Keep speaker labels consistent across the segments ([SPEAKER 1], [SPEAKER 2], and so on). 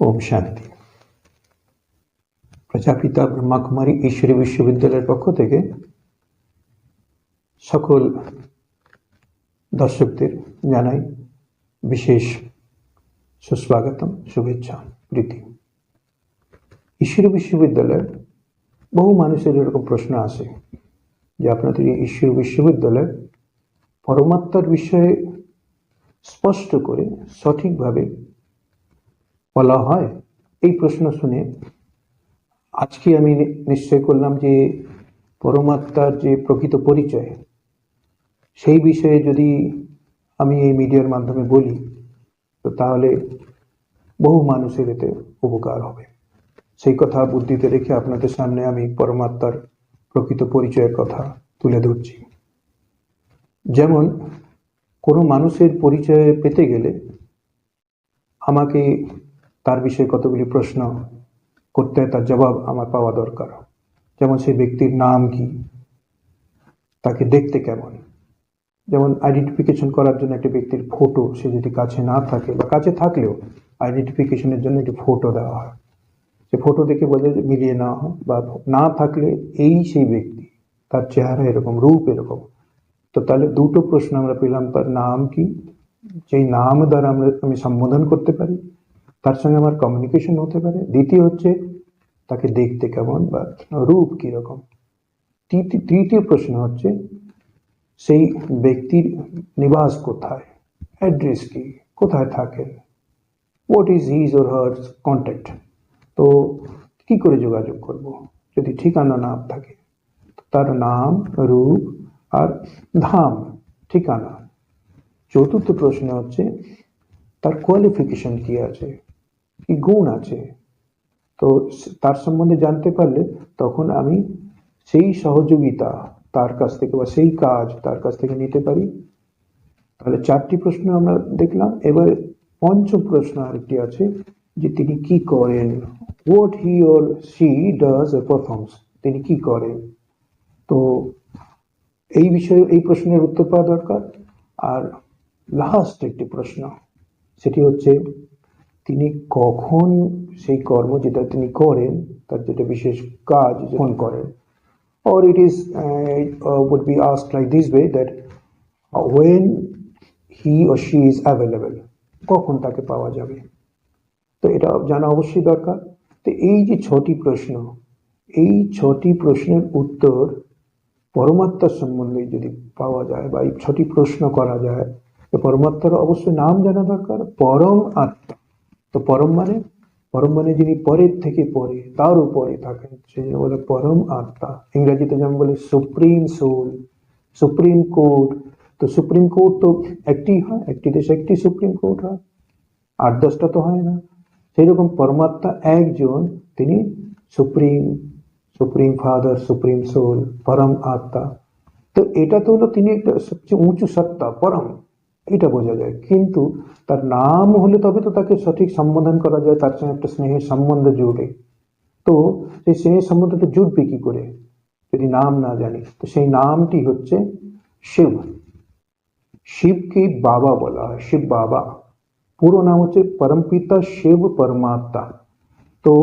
[SPEAKER 1] ওম শান্তি। প্রজাপিতা ব্রহ্মাকুমারী ঈশ্বরী বিশ্ববিদ্যালয়ের পক্ষ থেকে সকল দর্শকদের জানাই বিশেষ সুস্বাগতম, শুভেচ্ছা, প্রীতি। ঈশ্বরী বিশ্ববিদ্যালয়ে বহু মানুষের এরকম প্রশ্ন আসে যে, আপনাদের ঈশ্বর বিশ্ববিদ্যালয় পরমাত্মার বিষয়ে স্পষ্ট করে সঠিকভাবে বলা হয়, এই প্রশ্ন শুনে আজকে আমি নিশ্চয় করলাম যে পরমাত্মার যে প্রকৃত পরিচয়, সেই বিষয়ে যদি আমি এই মিডিয়ার মাধ্যমে বলি, তো তাহলে বহু মানুষের এতে উপকার হবে। সেই কথা বুদ্ধিতে রেখে আপনাদের সামনে আমি পরমাত্মার প্রকৃত পরিচয়ের কথা তুলে ধরছি। যেমন, কোনো মানুষের পরিচয় পেতে গেলে আমাকে তার বিষয়ে কতগুলি প্রশ্ন করতে হয়, তার জবাব আমার পাওয়া দরকার। যেমন, সেই ব্যক্তির নাম কি? তাকে দেখতে কেমন? যেমন আইডেন্টিফিকেশন করার জন্য একটি ব্যক্তির ফটো সে যদি কাছে না থাকে বা কাছে থাকলেও আইডেন্টিফিকেশনের জন্য একটি ফটো দেওয়া হয়। সে ফটো দেখে যায় মিলিয়ে নেওয়া হয় বা না থাকলে এই সেই ব্যক্তি, তার চেহারা এরকম, রূপ এরকম। তো তাহলে দুটো প্রশ্ন আমরা পেলাম তার নাম কি যেই নাম দ্বারা আমরা আমি সম্বোধন করতে পারি তার সঙ্গে আমার কমিউনিকেশন হতে পারে দ্বিতীয় হচ্ছে তাকে দেখতে কেমন বা রূপ কীরকম তৃতীয় তৃতীয় প্রশ্ন হচ্ছে সেই ব্যক্তির নিবাস কোথায় অ্যাড্রেস কি কোথায় থাকেন what is his or her contact তো কি করে যোগাযোগ করব যদি ঠিকানা না থাকে তার নাম রূপ আর ধাম, ঠিকানা। চতুর্থ প্রশ্ন হচ্ছে, তার কোয়ালিফিকেশন কি আছে? কি গুণ আছে? তো তার সম্বন্ধে জানতে পারলে তখন আমি সেই সহযোগিতা তার কাছ থেকে বা সেই কাজ তার কাছ থেকে নিতে পারি। তাহলে চারটি প্রশ্ন আমরা দেখলাম। এবার পঞ্চম প্রশ্ন আরেকটি আছে যে তিনি কি করেন? What he or she does performs তিনি কি করেন? তো এই বিষয়ে এই প্রশ্নের উত্তর পাওয়া দরকার। আর লাস্ট একটি প্রশ্ন সেটি হচ্ছে তিনি কখন সেই কর্ম যেটা তিনি করেন তার যেটা বিশেষ কাজ যখন করেন uh, uh, would be asked like this way that uh, when he or she is available কখন তাকে পাওয়া যাবে? তো এটা জানা অবশ্যই দরকার। তো এই যে ছটি প্রশ্ন এই ছটি প্রশ্নের উত্তর পরমাত্মার সম্বন্ধে যদি পাওয়া যায় বা এই ছটি প্রশ্ন করা যায়, তো পরমাত্মার অবশ্যই নাম জানা দরকার, পরম আত্মা। তো পরম মানে? পরম মানে যিনি পরের থেকে পরে, তার উপরে থাকেন। সেই জন্য বলে পরম আত্মা। ইংরেজিতে যেমন বলে সুপ্রিম সোল, সুপ্রিম কোর্ট। তো সুপ্রিম কোর্ট তো একটি হয়, একটি দেশে একটি সুপ্রিম কোর্ট হয়। আট দশটা তো হয় না। সেই রকম পরমাত্মা একজন, তিনি supreme supreme father supreme soul পরম আত্মা তো এটা তো হলো তিনি একটা সবচেয়ে উঁচু সত্তা পরম এটা বোঝা যায় কিন্তু তার নাম হলে তবে তো তাকে সঠিক সম্বোধন করা যায় তার সঙ্গে একটা স্নেহের সম্বন্ধ জুড়ে তো সেই স্নেহের সম্বন্ধটা জুটবে কি করে যদি নাম না জানি তো সেই নামটি হচ্ছে শিব শিবকে বাবা বলা হয় শিব বাবা পুরো নাম হচ্ছে পরমপিতা শিব পরমাত্মা তো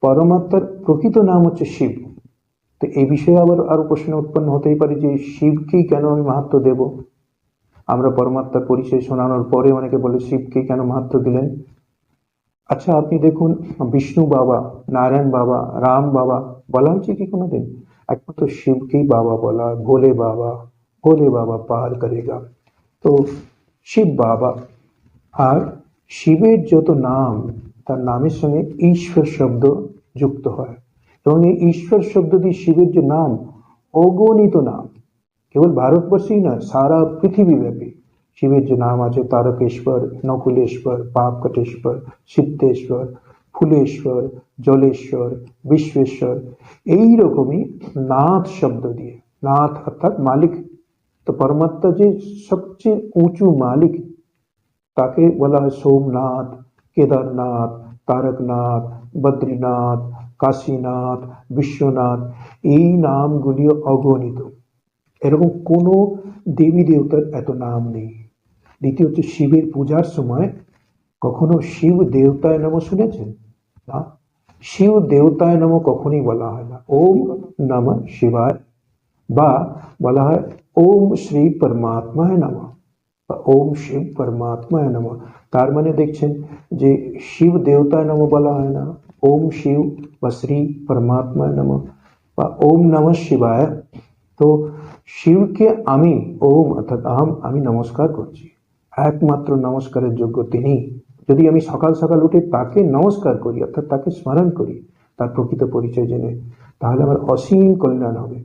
[SPEAKER 1] পরমাত্মার প্রকৃত নাম হচ্ছে শিব। তো এই বিষয়ে আবার আরও প্রশ্ন উৎপন্ন হতেই পারে যে শিবকেই কেন আমি মাহাত্ম দেব? আমরা পরমাত্মার পরিচয় শোনানোর পরে অনেকে বলে শিবকে কেন মাহাত্ম দিলেন? আচ্ছা আপনি দেখুন, বিষ্ণু বাবা, নারায়ণ বাবা, রাম বাবা, বলা হয়েছে কি কোনোদিন? একমাত্র শিবকেই বাবা বলা ভোলে বাবা ভোলে বাবা পার করেগা। তো শিব বাবা। আর শিবের যত নাম, তার নামের সঙ্গে ঈশ্বর শব্দ যুক্ত হয়। এবং এই ঈশ্বর শব্দ দিয়ে শিবের যে নাম, অগণিত নাম। কেবল ভারতবর্ষেই নয়, সারা পৃথিবীব্যাপী শিবের যে নাম আছে, তারকেশ্বর, নকুলেশ্বর, পাপকটেশ্বর, সিদ্ধেশ্বর, ফুলেশ্বর, জলেশ্বর, বিশ্বেশ্বর এই রকমই নাথ শব্দ দিয়ে। নাথ অর্থাৎ মালিক। তো পরমাত্মা যে সবচেয়ে উঁচু মালিক, তাকে বলা হয় সোমনাথ, কেদারনাথ, তারকনাথ বদ্রীনাথ, কাশীনাথ, বিশ্বনাথ, এই নামগুলি অগণিত। এরকম কোনো দেবী দেবতার এত নাম নেই। দ্বিতীয় হচ্ছে শিবের পূজার সময় কখনো শিব দেবতায় নম শুনেছেন? না। শিব দেবতায় নম কখনই বলা হয় না। ওম নম শিবায় বা বলা হয় ওম শ্রী পরমাত্মায় নম ওম শিব পরমাত্মায় নম। তার মানে দেখছেন যে শিব দেবতায় নম বলা হয় না। ওম শিব বা শ্রী পরমাত্মায় নম বা ওম নম শিবায়। তো শিবকে আমি ওম অর্থাৎ আহম, আমি নমস্কার করছি। একমাত্র নমস্কারের যোগ্য তিনি। যদি আমি সকাল সকাল উঠে তাকে নমস্কার করি, অর্থাৎ তাকে স্মরণ করি, তার প্রকৃত পরিচয় জেনে, তাহলে আমার অসীম কল্যাণ হবে।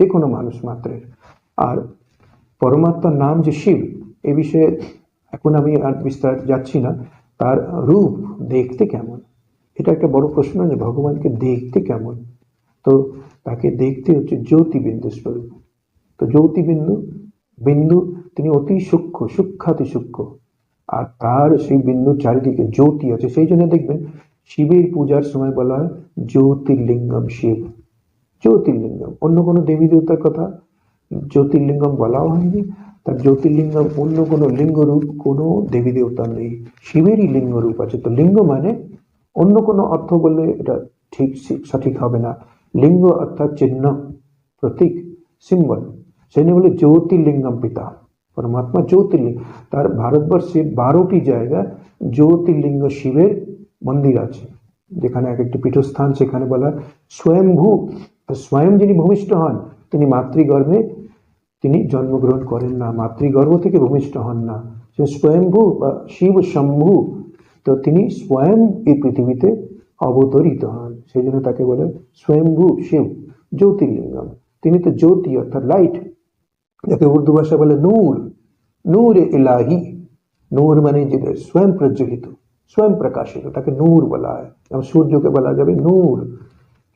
[SPEAKER 1] যে কোনো মানুষ মাত্রের। আর পরমাত্মার নাম যে শিব, এ বিষয়ে এখন আমি আর বিস্তার যাচ্ছি না। তার রূপ দেখতে কেমন? এটা একটা বড় প্রশ্ন যে ভগবানকে দেখতে কেমন? তো তাকে দেখতে হচ্ছে জ্যোতিবিন্দু স্বরূপ। তো জ্যোতিবিন্দু, বিন্দু তিনি অতি সূক্ষ্ম, সূক্ষাতি সূক্ষ্ম। আর তার সেই বিন্দুর চারিদিকে জ্যোতি আছে। সেই জন্য দেখবেন শিবের পূজার সময় বলা হয় জ্যোতির্লিঙ্গম শিব। জ্যোতির্লিঙ্গম, অন্য কোনো দেবী দেবতার কথা জ্যোতির্লিঙ্গম বলাও হয়নি। তার জ্যোতির্লিঙ্গম অন্য কোনো লিঙ্গরূপ, কোনো দেবী দেবতার নেই। শিবেরই লিঙ্গরূপ আছে। তো লিঙ্গ মানে অন্য কোনো অর্থ বললে এটা ঠিক সঠিক হবে না। লিঙ্গ অর্থাৎ চিহ্ন, প্রতীক, সিম্বল। সেই বলে জ্যোতির্লিঙ্গম পিতা। পরমাত্মা জ্যোতির্লিঙ্গ। তার ভারতবর্ষে বারোটি জায়গায় জ্যোতির্লিঙ্গ শিবের মন্দির আছে। যেখানে এক একটি পীঠস্থান, সেখানে বলা স্বয়ংভূ স্বয়ং যিনি ভূমিষ্ঠ হন, তিনি মাতৃগর্ভে তিনি জন্মগ্রহণ করেন না, মাতৃগর্ভ থেকে ভূমিষ্ঠ হন না। সে স্বয়ংভূ বা শিব শম্ভু। তো তিনি স্বয়ং এই পৃথিবীতে অবতরিত হন। সেই জন্য তাকে বলে স্বয়ংভূ শিব জ্যোতির্লিঙ্গম। তিনি তো জ্যোতি, অর্থাৎ লাইট। যাকে উর্দু ভাষা বলে নূর। নূর ইলাহি। নূর মানে যে স্বয়ং প্রজ্বলিত, স্বয়ং প্রকাশিত। তাকে নূর বলা হয়। যেমন সূর্যকে বলা যাবে নূর,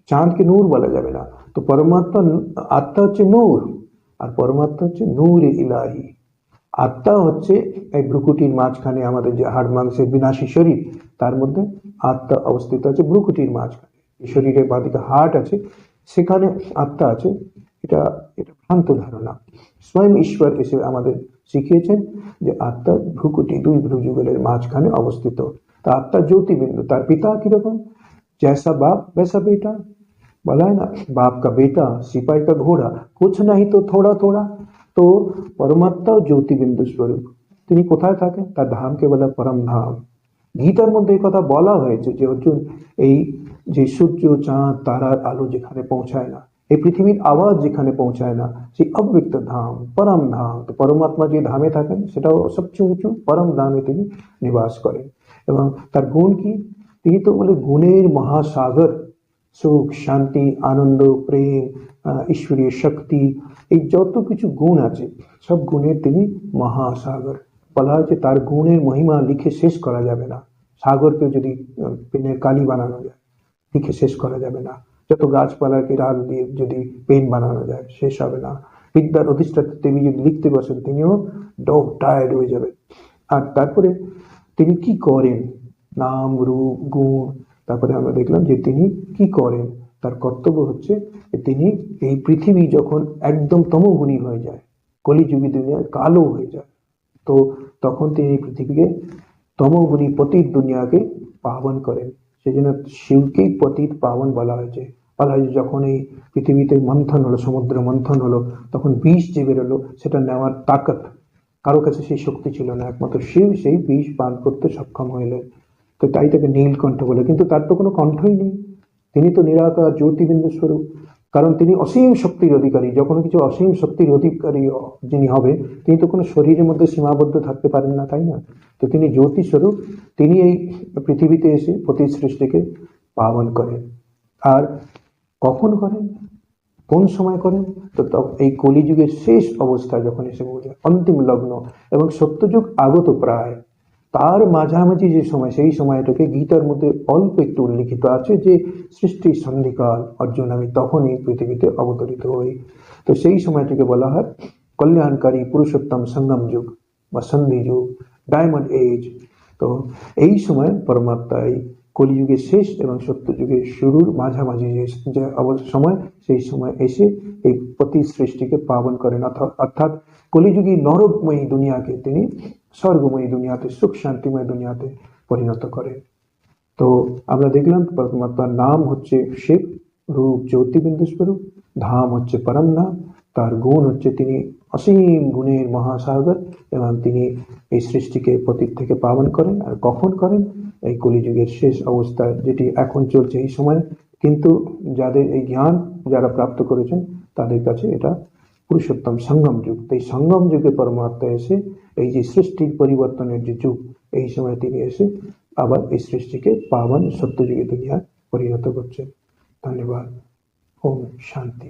[SPEAKER 1] চাঁদকে নূর বলা যাবে না। তো পরমাত্মা, আত্মা হচ্ছে নূর। আর পরমাত্মা হচ্ছে নূর ইলাহি। আত্মা হচ্ছে এই ভ্রুকুটির মাঝখানে আমাদের যে হাড়, মাংসের বিনাশী শরীর, তার মধ্যে আত্মা অবস্থিত আছে ভ্রুকুটির মাঝখানে। শরীরের বাঁদিকে হার্ট আছে, সেখানে আত্মা আছে, এটা এটা ভ্রান্ত ধারণা। স্বয়ং ঈশ্বর এসে আমাদের শিখিয়েছেন যে আত্মা ভ্রুকুটি, দুই ভ্রুযুগলের মাঝখানে অবস্থিত। তা আত্মা জ্যোতিবিন্দু তার পিতা কীরকম? জ্যাসা বাপ, বেসা বেটা बोला है ना बाप का बेटा सिपाही का घोड़ा कुछ नहीं तो थोड़ा थोड़ा তো পরমাত্মা জ্যোতিবিন্দু স্বরূপ তিনি কোথায় থাকেন তার ধামকে বলে পরম ধাম গীতার মধ্যে এই কথা বলা হয়েছে যে অর্জুন এই যে সূর্য চাঁদ তারার আলো যেখানে পৌঁছায় না এই পৃথিবীর আওয়াজ যেখানে পৌঁছায় না সেই অব্যক্ত ধাম পরম ধাম তো পরমাত্মা যে ধামে থাকেন সেটাও সবচেয়ে উঁচু পরম ধামে তিনি নিবাস করেন এবং তার গুণ কি তিনি তো বলে গুণের মহাসাগর সুখ, শান্তি, আনন্দ, প্রেম ঈশ্বরীয় শক্তি, এই যত কিছু গুণ আছে, সব গুণের তিনি মহাসাগর। বলা হয়েছে তার গুণের মহিমা লিখে শেষ করা যাবে না। সাগরকে যদি পেনের কালি বানানো যায়, লিখে শেষ করা যাবে না। যত গাছপালাকে ডাল দিয়ে যদি পেন বানানো যায়, শেষ হবে না। বিদ্যার অধিষ্ঠাতা দেবী যদি লিখতে বসেন, তিনিও ডগ টায়ার্ড হয়ে যাবেন। আর তারপরে তিনি কি করেন? নাম, রূপ, গুণ তারপরে আমরা দেখলাম যে তিনি কি করেন? তার কর্তব্য হচ্ছে তিনি এই পৃথিবী যখন একদম তমগুণী হয়ে যায়, কলিযুগী দুনিয়া কালো হয়ে যায়, তো তখন তিনি এই পৃথিবীকে তমগুণী পতিত দুনিয়াকে পাবন করেন। সেই জন্য শিবকেই পতিত পাবন বলা হয়েছে। বলা হয়েছে যখন এই পৃথিবীতে মন্থন হলো, সমুদ্র মন্থন হলো, তখন বিষ যে বেরোলো, সেটা নেওয়ার তাকত, কারও কাছে সেই শক্তি ছিল না। একমাত্র শিব সেই বিষ পান করতে সক্ষম হইলেন। তো তাই তাকে নীলকণ্ঠ বলে। কিন্তু তার তো কোনো কণ্ঠই নেই। তিনি তো নিরাকার জ্যোতিবিন্দু স্বরূপ কারণ তিনি অসীম শক্তির অধিকারী। যখন কিছু অসীম শক্তির অধিকারী যিনি হবে, তিনি তো কোনো শরীরের মধ্যে সীমাবদ্ধ থাকতে পারেন না, তাই না? তো তিনি জ্যোতি স্বরূপ তিনি এই পৃথিবীতে এসে প্রতি সৃষ্টিকে পাবন করেন। আর কখন করেন? কোন সময় করেন? তো এই কলিযুগের শেষ অবস্থা যখন এসে পৌঁছায়, অন্তিম লগ্ন এবং সত্যযুগ আগত প্রায়। তার মাঝামাঝি যে সময়, সেই সময়টাকে গীতার মধ্যে অল্প একটু উল্লিখিত আছে যে সৃষ্টির সন্ধিকাল অর্জুন আমি তখনই পৃথিবীতে অবতরিত হই। তো সেই সময়টাকে বলা হয় কল্যাণকারী পুরুষোত্তম সঙ্গম যুগ বা সন্ধি যুগ, ডায়মন্ড এজ। তো এই সময় পরমাত্মা কলিযুগের শেষ এবং সত্যযুগের শুরুর মাঝামাঝি যে সময়, সেই সময় এসে এই প্রতি সৃষ্টিকে পাবন করেন। অর্থাৎ কলিযুগী নরকময়ী দুনিয়াকে তিনি স্বর্গময়ী দুনিয়াতে, সুখ শান্তিময় দুনিয়াতে পরিণত করেন তো আমরা দেখলাম পরমাত্মার নাম হচ্ছে শিব, রূপ জ্যোতিবিন্দু স্বরূপ ধাম হচ্ছে পরম নাম, তার গুণ হচ্ছে তিনি অসীম গুণের মহাসাগর এবং তিনি এই সৃষ্টিকে পতীত থেকে পালন করেন। আর কখন করেন? এই কলিযুগের শেষ অবস্থা যেটি এখন চলছে এই সময়। কিন্তু যাদের এই জ্ঞান যারা প্রাপ্ত করেছেন, তাদের কাছে এটা পুরুষোত্তম সঙ্গম যুগ তো এই সঙ্গম যুগে পরমাত্মা এসে এই যে সৃষ্টির পরিবর্তনের যে যুগ এই সময় তিনি এসে আবার এই সৃষ্টিকে পাবন সত্যযুগে দুনিয়া পরিণত করছেন ধন্যবাদ ওম শান্তি